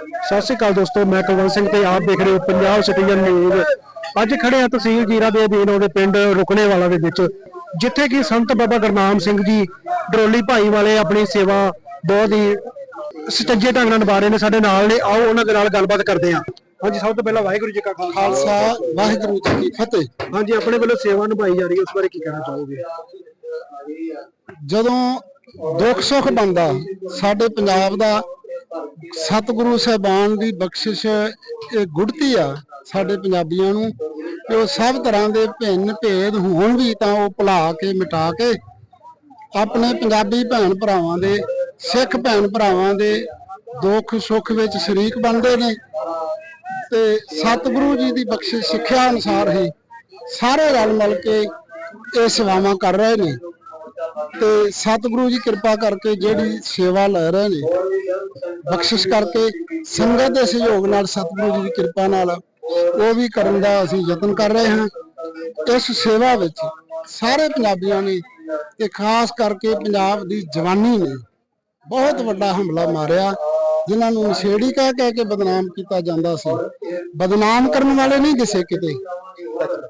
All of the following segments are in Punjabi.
ਸਤਿ ਸ਼੍ਰੀ ਅਕਾਲ ਦੋਸਤੋ ਮੈਂ ਕੁਲਵੰਤ ਸਿੰਘ ਤੇ ਆਪ ਦੇਖ ਰਹੇ ਹੋ ਪੰਜਾਬ ਸਿਟੀਜ਼ਨ ਨਿਊਜ਼ ਅੱਜ ਖੜੇ ਆ ਤਹਿਸੀਲ ਜੀਰਾ ਦੇ ਅਧੀਨ ਉਹਦੇ ਪਿੰਡ ਰੁਕਣੇ ਵਾਲਾ ਦੇ ਵਿੱਚ ਜਿੱਥੇ ਕਿ ਸੰਤ ਬਾਬਾ ਗੁਰਨਾਮ ਸਿੰਘ ਜੀ ਡਰੋਲੀ ਭਾਈ ਵਾਲੇ ਆਪਣੀ ਸੇਵਾ ਬਹੁਤ ਹੀ ਸੁਚੱਜੇ ਢੰਗ ਨਾਲ ਨਿਭਾ ਰਹੇ ਨੇ ਸਾਡੇ ਨਾਲ ਨੇ ਆਓ ਉਹਨਾਂ ਦੇ ਨਾਲ ਗੱਲਬਾਤ ਕਰਦੇ ਹਾਂ। ਹਾਂਜੀ ਸਭ ਤੋਂ ਪਹਿਲਾਂ ਵਾਹਿਗੁਰੂ ਜੀ ਕਾ ਖਾਲਸਾ। ਖਾਲਸਾ ਵਾਹਿਗੁਰੂ ਜੀ ਕੀ ਫਤਿਹ। ਹਾਂਜੀ ਆਪਣੇ ਵੱਲੋਂ ਸੇਵਾ ਨਿਭਾਈ ਜਾ ਰਹੀ ਹੈ ਉਸ ਬਾਰੇ ਕੀ ਕਹਿਣਾ ਚਾਹੋਗੇ? ਜਦੋਂ ਦੁੱਖ ਸੁੱਖ ਬੰਦਾ ਸਾਡੇ ਪੰਜਾਬ ਦਾ ਸਤਿਗੁਰੂ ਸਾਹਿਬਾਨ ਦੀ ਬਖਸ਼ਿਸ਼, ਇਹ ਗੁੜਤੀ ਆ ਸਾਡੇ ਪੰਜਾਬੀਆਂ ਨੂੰ ਕਿ ਉਹ ਸਭ ਤਰ੍ਹਾਂ ਦੇ ਭਿੰਨ ਭੇਦ ਹੋਣ ਵੀ ਤਾਂ ਉਹ ਭੁਲਾ ਕੇ, ਮਿਟਾ ਕੇ ਆਪਣੇ ਪੰਜਾਬੀ ਭੈਣ ਭਰਾਵਾਂ ਦੇ, ਸਿੱਖ ਭੈਣ ਭਰਾਵਾਂ ਦੇ ਦੁੱਖ ਸੁੱਖ ਵਿੱਚ ਸ਼ਰੀਕ ਬਣਦੇ ਨੇ। ਤੇ ਸਤਿਗੁਰੂ ਜੀ ਦੀ ਬਖਸ਼ਿਸ਼ ਸਿੱਖਿਆ ਅਨੁਸਾਰ ਹੀ ਸਾਰੇ ਰਲ ਮਿਲ ਕੇ ਇਹ ਸੇਵਾਵਾਂ ਕਰ ਰਹੇ ਨੇ। ਤੇ ਸਤਿਗੁਰੂ ਜੀ ਕਿਰਪਾ ਕਰਕੇ ਜਿਹੜੀ ਸੇਵਾ ਲੈ ਰਹੇ ਨੇ, ਬਖਸ਼ਿਸ਼ ਕਰਕੇ ਸੰਗਤ ਦੇ ਸਹਿਯੋਗ ਨਾਲ ਸਤਿਗੁਰੂ ਜੀ ਦੀ ਕਿਰਪਾ ਨਾਲ ਉਹ ਵੀ ਕਰਨ ਦਾ ਅਸੀਂ ਯਤਨ ਕਰ ਰਹੇ ਹਾਂ। ਇਸ ਸੇਵਾ ਵਿੱਚ ਸਾਰੇ ਪੰਜਾਬੀਆਂ ਨੇ ਤੇ ਖਾਸ ਕਰਕੇ ਪੰਜਾਬ ਦੀ ਜਵਾਨੀ ਨੇ ਬਹੁਤ ਵੱਡਾ ਹਮਲਾ ਮਾਰਿਆ, ਜਿਨ੍ਹਾਂ ਨੂੰ ਨਸ਼ੇੜੀ ਕਹਿ ਕਹਿ ਕੇ ਬਦਨਾਮ ਕੀਤਾ ਜਾਂਦਾ ਸੀ। ਬਦਨਾਮ ਕਰਨ ਵਾਲੇ ਨਹੀਂ ਕਿਸੇ ਕਿਤੇ,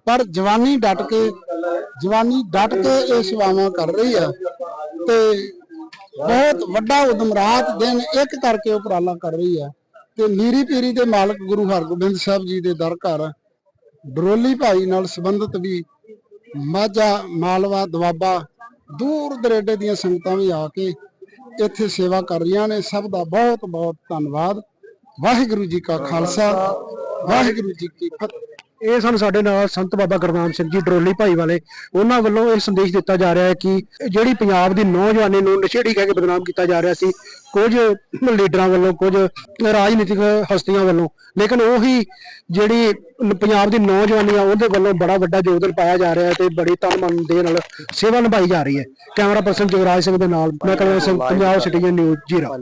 ਪਰ ਜਵਾਨੀ ਡਟ ਕੇ ਜਵਾਨੀ ਡਟ ਕੇ ਇਹ ਸੇਵਾਵਾਂ ਕਰ ਰਹੀ ਆ ਤੇ ਬਹੁਤ ਵੱਡਾ ਉਦਮ ਰਾਤ ਦਿਨ ਇੱਕ ਕਰਕੇ ਉਪਰਾਲਾ ਕਰ ਰਹੀ ਆ। ਤੇ ਨੀਰੀ ਪੀਰੀ ਦੇ ਮਾਲਕ ਗੁਰੂ ਹਰਗੋਬਿੰਦ ਸਾਹਿਬ ਜੀ ਦੇ ਦਰ ਘਰ, ਡਰੋਲੀ ਭਾਈ ਨਾਲ ਸੰਬੰਧਿਤ ਵੀ ਮਾਝਾ ਮਾਲਵਾ ਦੁਆਬਾ ਦੂਰ ਦਰੇਡੇ ਦੀਆਂ ਸੰਗਤਾਂ ਵੀ ਆ ਕੇ ਇੱਥੇ ਸੇਵਾ ਕਰ ਰਹੀਆਂ ਨੇ। ਸਭ ਦਾ ਬਹੁਤ ਬਹੁਤ ਧੰਨਵਾਦ। ਵਾਹਿਗੁਰੂ ਜੀ ਕਾ ਖਾਲਸਾ, ਵਾਹਿਗੁਰੂ ਜੀ ਕੀ ਫਤਿਹ। ਇਹ ਸਨ ਸਾਡੇ ਨਾਲ ਸੰਤ ਬਾਬਾ ਗੁਰਨਾਮ ਸਿੰਘ ਜੀ, ਡਰੋਲੀ ਭਾਈ ਵਾਲੇ, ਉਹਨਾਂ ਵੱਲੋਂ ਇਹ ਸੰਦੇਸ਼ ਦਿੱਤਾ ਜਾ ਰਿਹਾ ਹੈ ਕਿ ਜਿਹੜੀ ਪੰਜਾਬ ਦੀ ਨੌਜਵਾਨੀ ਨੂੰ ਨਸ਼ੇੜੀ ਕਹਿ ਕੇ ਬਦਨਾਮ ਕੀਤਾ ਜਾ ਰਿਹਾ ਸੀ, ਕੁਝ ਲੀਡਰਾਂ ਵੱਲੋਂ, ਕੁਝ ਰਾਜਨੀਤਿਕ ਹਸਤੀਆਂ ਵੱਲੋਂ, ਲੇਕਿਨ ਉਹੀ ਜਿਹੜੀ ਪੰਜਾਬ ਦੀ ਨੌਜਵਾਨੀ ਆ, ਉਹਦੇ ਵੱਲੋਂ ਬੜਾ ਵੱਡਾ ਯੋਗਦਾਨ ਪਾਇਆ ਜਾ ਰਿਹਾ ਤੇ ਬੜੀ ਤਨ ਦੇ ਨਾਲ ਸੇਵਾ ਨਿਭਾਈ ਜਾ ਰਹੀ ਹੈ। ਕੈਮਰਾ ਪਰਸਨ ਜਗਰਾਜ ਸਿੰਘ ਦੇ ਨਾਲ, ਮੈਂ ਕਹਿੰਦਾ ਸਿੰਘ, ਪੰਜਾਬ ਸਿਟੀਜ਼ਨ ਨਿਊਜ਼ ਜੀਰਾ।